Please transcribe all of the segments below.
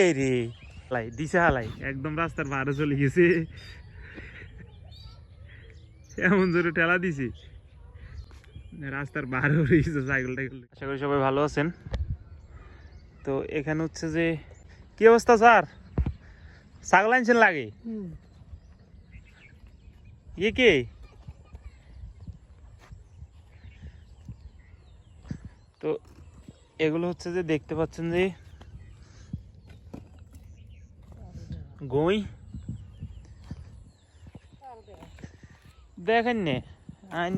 এই রে হালাই দিছে হালাই একদম রাস্তার বাইরে চলে গেছে। এমন জোরে ঠেলা দিছি। রাস্তার বাইরে উঠে গেছে সাইকেল টাইকেল আশা করি সবাই ভালো আছেন। তো এখানে হচ্ছে যে কি অবস্থা স্যার? ছাগল আনছেন লাগে? ইয়ে কে? তো এগুলো হচ্ছে যে দেখতে পাচ্ছেন যে গই। দেখেন নে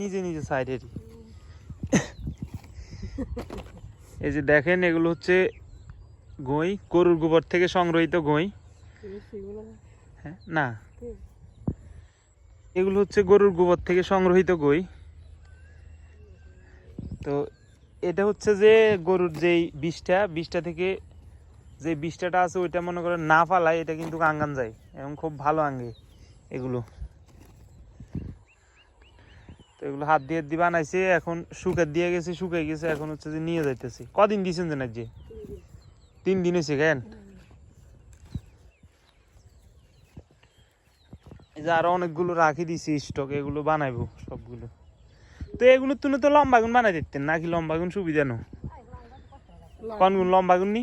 নিজে নিজে সাইডের এই যে দেখেন, এগুলো হচ্ছে গই, গরুর গোবর থেকে সংগ্রহিত গই। হ্যাঁ না। এগুলো হচ্ছে গরুর গোবর থেকে সংগ্রহিত গই। তো এটা হচ্ছে যে গরুর যেই বিষটা বিষটা থেকে যে বিষটাটা আছে ওইটা মনে করেন না ফালায়, এটা কিন্তু আঙ্গান যায় এবং খুব ভালো আঙ্গে এগুলো। তো এগুলো হাত দিয়ে দিয়ে বানাইছে, এখন শুকার দিয়ে গেছে, শুকাই গেছে, এখন হচ্ছে যে নিয়ে যাইতেছে। কদিন দিয়েছেন যে যে তিন দিন হয়েছে কেন? যে আরও অনেকগুলো রাখি দিছি স্টক এগুলো বানাইবো সবগুলো। তো এগুলো তুমি তো লম্বাগুন বানাই দিতেন, নাকি লম্বাগুন সুবিধা নো কোন গুণ লম্বা গুণ নি?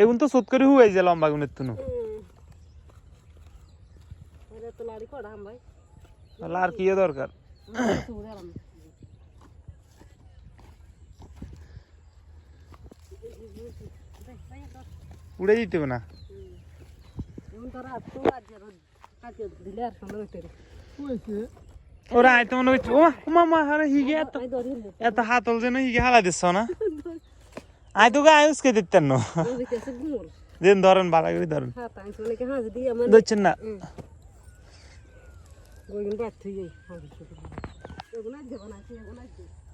এগুন তো সুত করে হুয়াই যে লম্বা গুণের তুনো তাহলে আর কি দরকার উড়ে দিতে হবে না ওরা আইতে মনে হচ্ছে ও মা মা হারে হিগে এত এত হাতল যেন হিগে হালা দিচ্ছ না আই তো গায়ে উসকে দিতেন না। দিন ধরেন ভাড়া করে ধরেন। দিচ্ছেন না।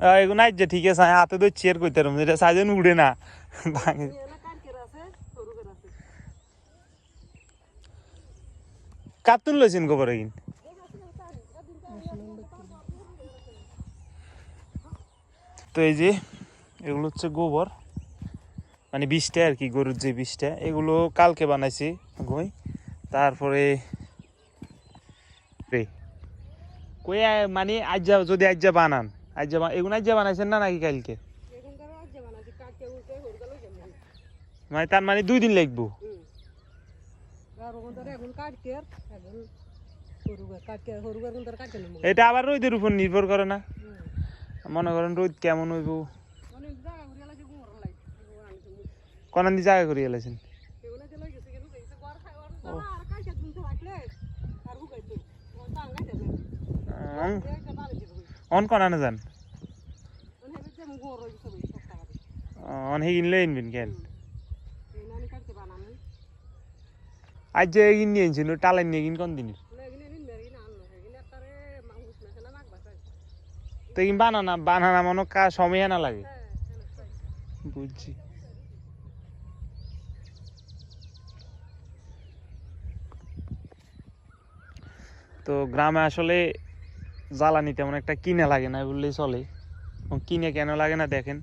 আহ, এগুলো আইজ ঠিক আছে হাতে ধরছি আর কইতে পারব যেটা সাইজেন উড়ে না। ভাঙে। কাতুন লইছেন গোবর কিন? তো এই যে এগুলো হচ্ছে গোবর। মানে বিষটা আর কি, গরুর যে বিষটা এগুলো কালকে বানাইছি গই তারপরে রে মানে আজ্জা, যদি আজ্জা বানান আজ যা বা- এগুলো আজ যা বানাইছেন না নাকি কালকে? মানে তার মানে দুই দিন লাগবো? এটা আবার রোদের উপর নির্ভর করে না? মনে করেন রোদ কেমন হইব? কোন দি জায়গা করে এলাইছেন অন কোন আনে যান? অন হে কিনলে ইনবিন কেন? আজ যে এগিন নিয়ে আনছিল টালাই নিয়ে কিন কোন দিনের? তো বানানা বানানা মনে কা সময় না লাগে? বুঝছি। তো গ্রামে আসলে জ্বালানি তেমন একটা কিনে লাগে না বললেই চলে। এবং কিনে কেন লাগে না দেখেন।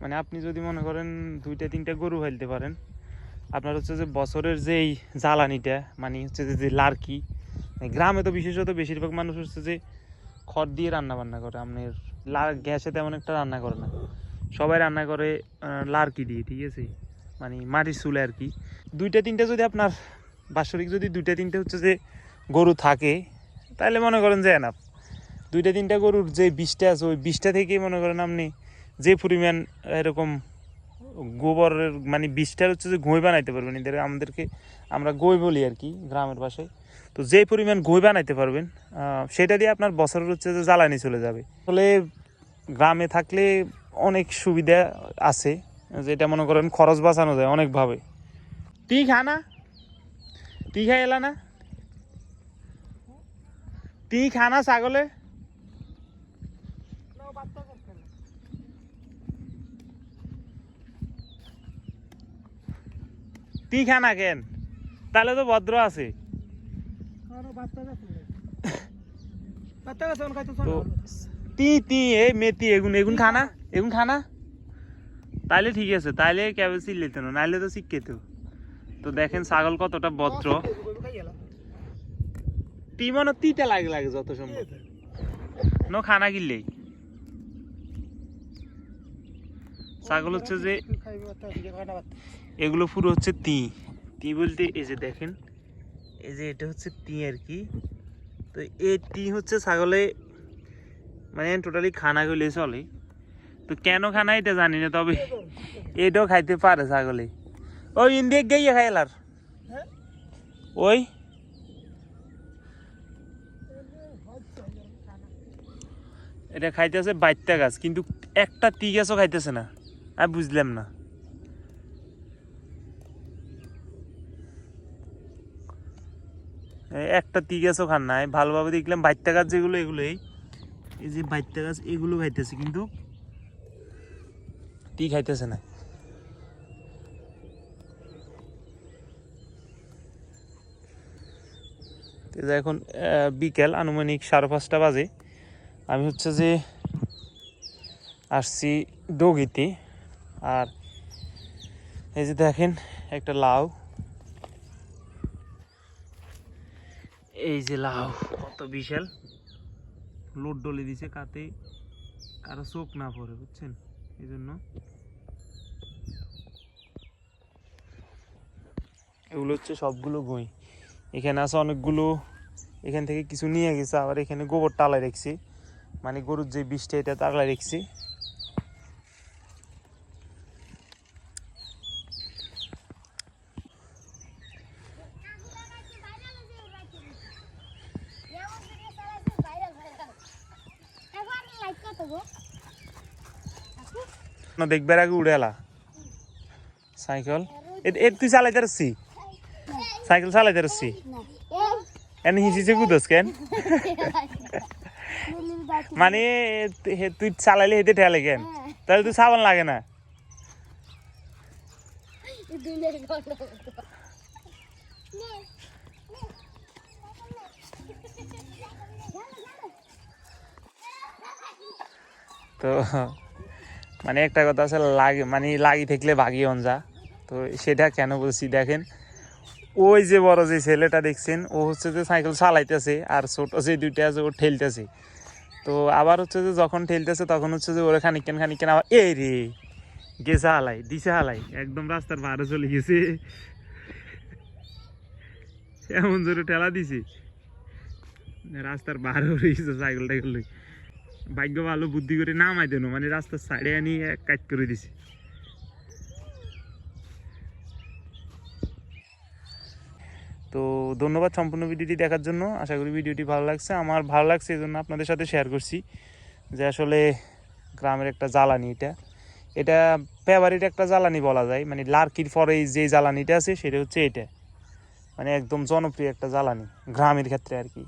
মানে আপনি যদি মনে করেন দুইটা, তিনটা গরু ফেলতে পারেন, আপনার হচ্ছে যে বছরের যেই জ্বালানিটা মানে হচ্ছে যে যে লার্কি গ্রামে তো বিশেষত বেশিরভাগ মানুষ হচ্ছে যে খড় দিয়ে রান্না বান্না করে। আপনার লার গ্যাসে তেমন একটা রান্না করে না। সবাই রান্না করে লার্কি দিয়ে, ঠিক আছে? মানে মাটির চুলে আর কি। দুইটা, তিনটা যদি আপনার বাৎসরিক যদি দুইটা, তিনটা হচ্ছে যে গরু থাকে তাহলে মনে করেন যে এনাফ দুইটা, তিনটা গরুর যে বিষটা আছে, ওই বিষটা থেকেই মনে করেন আপনি যে পরিমাণ এরকম গোবরের মানে বিষটার হচ্ছে যে গই বানাইতে পারবেন। এদের আমাদেরকে আমরা গই বলি আর কি, গ্রামের ভাষায় তো যে পরিমাণ গই বানাইতে পারবেন সেটা দিয়ে আপনার বছরের হচ্ছে যে জ্বালানি চলে যাবে। আসলে গ্রামে থাকলে অনেক সুবিধা আছে, যেটা মনে করেন খরচ বাঁচানো যায় অনেকভাবে। তুই খা না। তুই খাই এলা না? তুই খানা ছাগলে? তুই খানা কেন? তাহলে তো ভদ্র আছে। এই এগুন এগুন খানা? এগুন খানা? তাইলে ঠিক আছে, তাইলে নাইলে তো শিখতে তো দেখেন ছাগল কতটা ভদ্র। তি মনে তিতে লাগে লাগে যত সম্ভব। নো খানা কিনলেই ছাগল হচ্ছে যে এগুলো পুরো হচ্ছে তি। তি বলতে এই যে দেখেন এই যে এটা হচ্ছে তি আর কি। তো এই তি হচ্ছে ছাগলে মানে টোটালি খানা গুলি চলে। তো কেন খানা এটা জানি না তবে এটাও খাইতে পারে ছাগলে। ওই ইন্ডিয়া গিয়ে খাইলার? ওই এটা খাইতেছে বাইত্যা গাছ, কিন্তু একটা টি গাছও খাইতেছে না। আমি বুঝলাম না। একটা টি গাছও খান নাই। ভালোভাবে দেখলাম বাইত্যা গাছ যেগুলো, এগুলোই। এই যে বাইত্যা গাছ, এগুলো খাইতেছে, কিন্তু টি খাইতেছে না। এখন বিকেল, আনুমানিক সাড়ে পাঁচটা বাজে। আমি হচ্ছে যে আসছি ডগিতে আর এই যে দেখেন একটা লাউ। এই যে লাউ, কত বিশাল। লোড ডলে দিছে কাতে কারও চোখ না পড়ে, বুঝছেন? এই জন্য। এগুলো হচ্ছে সবগুলো গই। এখানে আছে অনেকগুলো, এখান থেকে কিছু নিয়ে গেছে, আবার এখানে গোবর টালাই রেখছি। মানে গরুর যে বিষটা এটা তাগলা রেখছি। না দেখবার আগে উড়ে এলা সাইকেল। এ তুই চালাইতে পারছি সাইকেল চালাইতে পারছি এনে হিসিছে কুদস কেন? মানে তুই চালাইলে হেঁটে ঠেলে কেন তাহলে তুই সাবান লাগে না। তো মানে একটা কথা আছে লাগে মানে লাগি থাকলে ভাগি যা। তো সেটা কেন বলছি দেখেন ওই যে বড় যে ছেলেটা দেখছেন ও হচ্ছে যে সাইকেল চালাইতেছে আর ছোট যে দুইটা আছে ও ঠেলতেছে। তো আবার হচ্ছে যে যখন ঠেলতেছে তখন হচ্ছে যে ওরা খানিকেন খানিকেন আবার, এই রে, গেছে হালাই, দিছে হালাই, একদম রাস্তার বাইরে চলে গেছে। এমন জোরে ঠেলা দিছি। রাস্তার বাইরে উঠে গেছে সাইকেল টাইকেল। ভাগ্য ভালো, বুদ্ধি করে নামাই দেন মানে রাস্তার সাইডে আনি কাজ করে দিছে। তো ধন্যবাদ সম্পূর্ণ ভিডিওটি দেখার জন্য। আশা করি ভিডিওটি ভালো লাগছে। আমার ভালো লাগছে এই জন্য আপনাদের সাথে শেয়ার করছি যে আসলে গ্রামের একটা জ্বালানি এটা। এটা ফেভারিট একটা জ্বালানি বলা যায়। মানে লার্কির পরে যে জ্বালানিটা আছে সেটা হচ্ছে এটা। মানে একদম জনপ্রিয় একটা জ্বালানি, গ্রামের ক্ষেত্রে আর কি।